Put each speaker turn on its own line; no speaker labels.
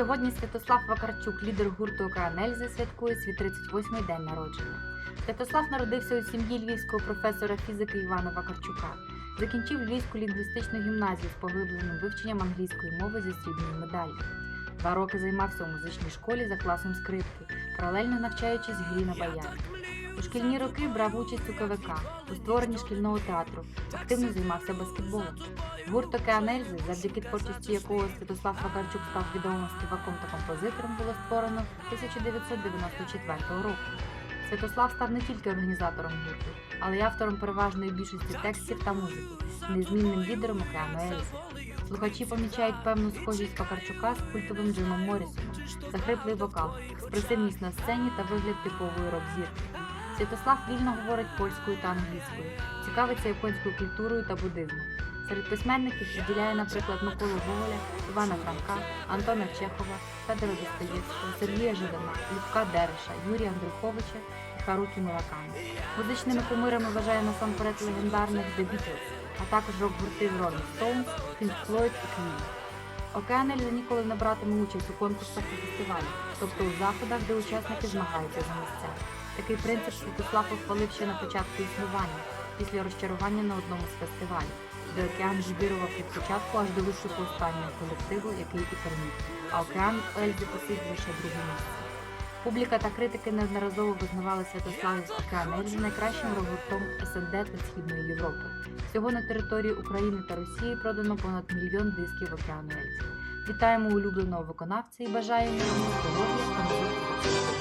Сьогодні Святослав Вакарчук, лідер гурту Океанельзи, святкує свій 38-й день народження. Святослав народився у сім'ї львівського професора фізики Івана Вакарчука. Закінчив Львівську лінгвістичну гімназію з поглибленим вивченням англійської мови зі срібною медаллю. Два роки займався у музичній школі за класом скрипки, паралельно навчаючись грі на баяні. У шкільні роки брав участь у КВК, у створенні шкільного театру, активно займався баскетболом. Гурт «Океан Ельзи», завдяки творчості якого Святослав Вакарчук став відомим співаком та композитором, було створено 1994 року. Святослав став не тільки організатором гурту, але й автором переважної більшості текстів та музики, незмінним лідером «Океану Ельзи». Слухачі помічають певну схожість Вакарчука з культовим Джимом Моррісоном, захриплий вокал, експресивність на сцені та вигляд типової рок-зірки. Святослав вільно говорить польською та англійською, цікавиться японською культурою та буддизмом. Серед письменників виділяє, наприклад, Миколу Гоголя, Івана Франка, Антона Чехова, Федора Достоєвського, Сергія Жидана, Любка Дереша, Юрія Андруховича і Харукі Муракамі. Музичними кумирами вважає насамперед легендарних The Beatles, а також рок-гурти Rolling Stones, Pink Floyd і Queen. Океан Ельзи ніколи не братиме участь у конкурсах і фестивалях, тобто у заходах, де учасники змагаються за місця. Такий принцип Святослав ухвалив ще на початку існування, після розчарування на одному з фестивалів, де океан лідирував від початку аж до виступу останнього колективу, який і переміг, а океан Ельзі посів лише друге місце. Публіка та критики неодноразово визнавали Святославів з океан Ельзі найкращим рок-гуртом СНД та Східної Європи. Всього на території України та Росії продано понад мільйон дисків океану Ельзі. Вітаємо улюбленого виконавця і бажаємо йому здоров'я та музики.